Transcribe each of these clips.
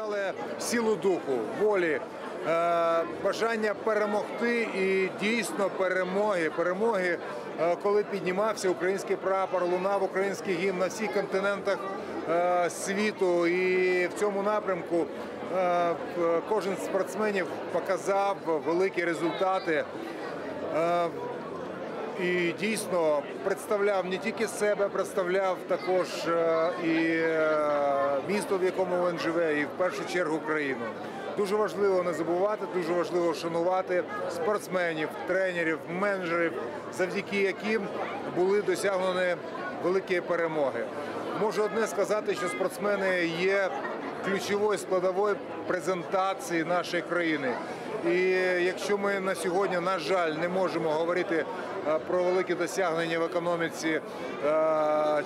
показали силу духу, волі, е, бажання перемогти і дійсно перемоги. Перемоги, е, коли піднімався український прапор, лунав український гімн на всіх континентах е, світу. І в цьому напрямку кожен спортсменів показав великі результати. І дійсно представляв не тільки себе, представляв також е, і е, місто, в якому він живе, і в першу чергу країну. Дуже важливо не забувати, дуже важливо шанувати спортсменів, тренерів, менеджерів, завдяки яким були досягнені великі перемоги. Можу одне сказати, що спортсмени є ключовою складовою презентації нашої країни. І якщо ми на сьогодні, на жаль, не можемо говорити е, про великі досягнення в економіці е,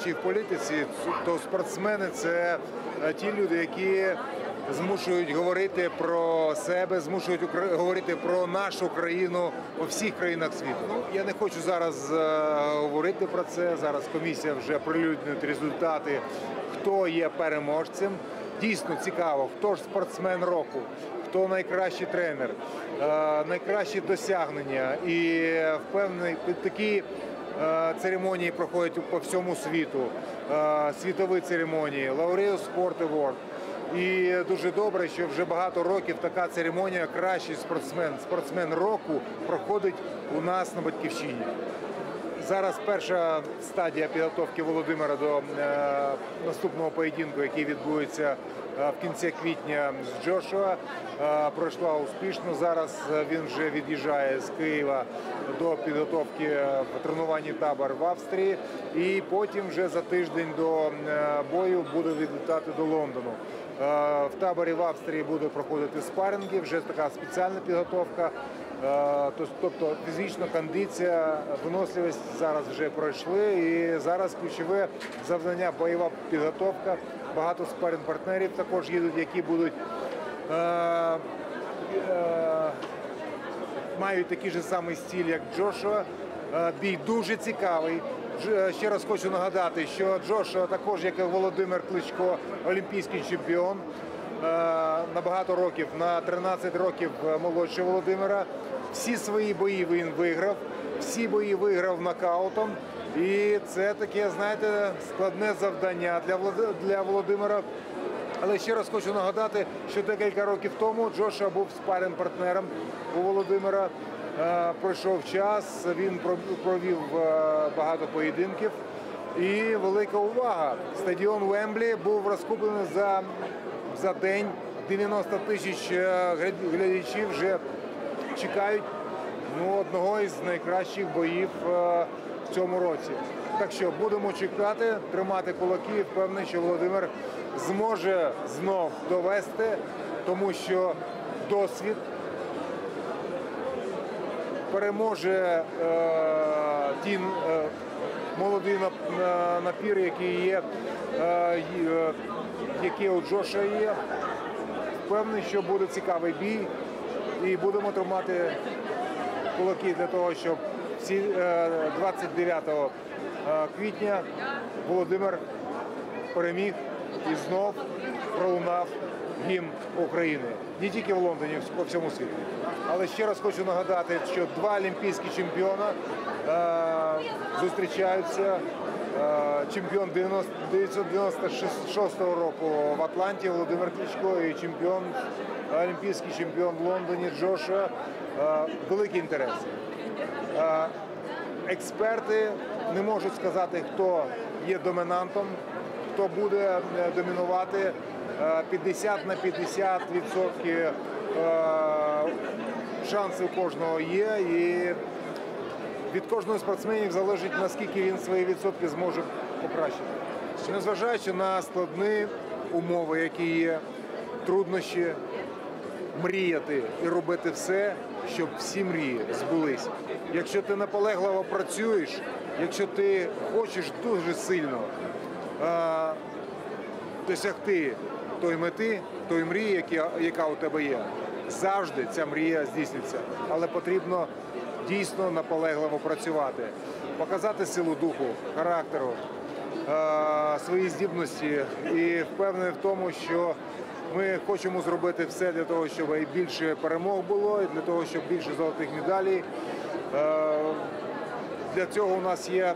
чи в політиці, то спортсмени це е, ті люди, які змушують говорити про себе, змушують говорити про нашу країну у всіх країнах світу. Ну я не хочу зараз говорити про це. Зараз комісія вже прилюднить результати, хто є переможцем. Дійсно цікаво, хто ж спортсмен року, хто найкращий тренер, е, найкращі досягнення. І впевнений, такі е, церемонії проходять по всьому світу, е, світові церемонії, Laureus Sport Award. І дуже добре, що вже багато років така церемонія кращий спортсмен, спортсмен року проходить у нас на батьківщині. Зараз перша стадія підготовки Володимира до е, наступного поєдинку, який відбудеться в кінці квітня з Джошуа, пройшла успішно. Зараз е, він вже від'їжджає з Києва до підготовки е, в тренувальний табор в Австрії, і потім вже за тиждень до е, бою буде відлітати до Лондону. В таборі в Австрії буде проходити спаринги, вже така спеціальна підготовка. Тобто фізична кондиція, виносливість зараз вже пройшли. І зараз ключове завдання бойова підготовка. Багато спаринг-партнерів також їдуть, які будуть е, е, мають такий же самий стиль, як Джошуа. Е, Бій дуже цікавий. Е, Ще раз хочу нагадати, що Джошуа також, як і Володимир Кличко, олімпійський чемпіон. Е, На багато років, на 13 років молодше Володимира. Всі свої бої він виграв, всі бої виграв нокаутом. І це таке, знаєте, складне завдання для Володимира. Але ще раз хочу нагадати, що декілька років тому Джоша був спарен партнером у Володимира. Е, Пройшов час, він провів е, багато поєдинків. І велика увага. Стадіон Вемблі був розкуплений за, за день. 90 тисяч е, глядачів вже чекають ну, одного із найкращих боїв в цьому році. Так що будемо чекати, тримати кулаки. Впевнений, що Володимир зможе знов довести, тому що досвід переможе е, ті е, на- напір, які є, е, е, які у Джоша є. Впевнений, що буде цікавий бій, і будемо тримати кулаки для того, щоб 29 е, квітня Володимир переміг і знов пролунав гімн України. Не тільки в Лондоні, по всьому світу. Але ще раз хочу нагадати, що два олімпійські чемпіона е, зустрічаються. Е, Чемпіон 90 1996 року в Атланті Володимир Кличко і чемпіон, олімпійський чемпіон в Лондоні Джоша. Е, Великий інтерес. Е, Експерти не можуть сказати, хто є домінантом, хто буде е, домінувати. Е, 50 на 50 відсотків е, шанси у кожного є. І від кожного спортсменів залежить, наскільки він свої відсотки зможе покращити. Незважаючи на складні умови, які є, труднощі, мріяти і робити все, щоб всі мрії збулись. Якщо ти наполегливо працюєш, якщо ти хочеш дуже сильно е, досягти тої мети, тої мрії, яка, яка у тебе є, завжди ця мрія здійсниться. Але потрібно дійсно наполегливо працювати, показати силу духу, характеру, е, свої здібності і впевнений в тому, що Ми хочемо зробити все для того, щоб і більше перемог було, і для того, щоб більше золотих медалей. Е, Для цього у нас є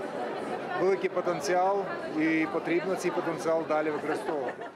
великий потенціал, і потрібно цей потенціал далі використовувати.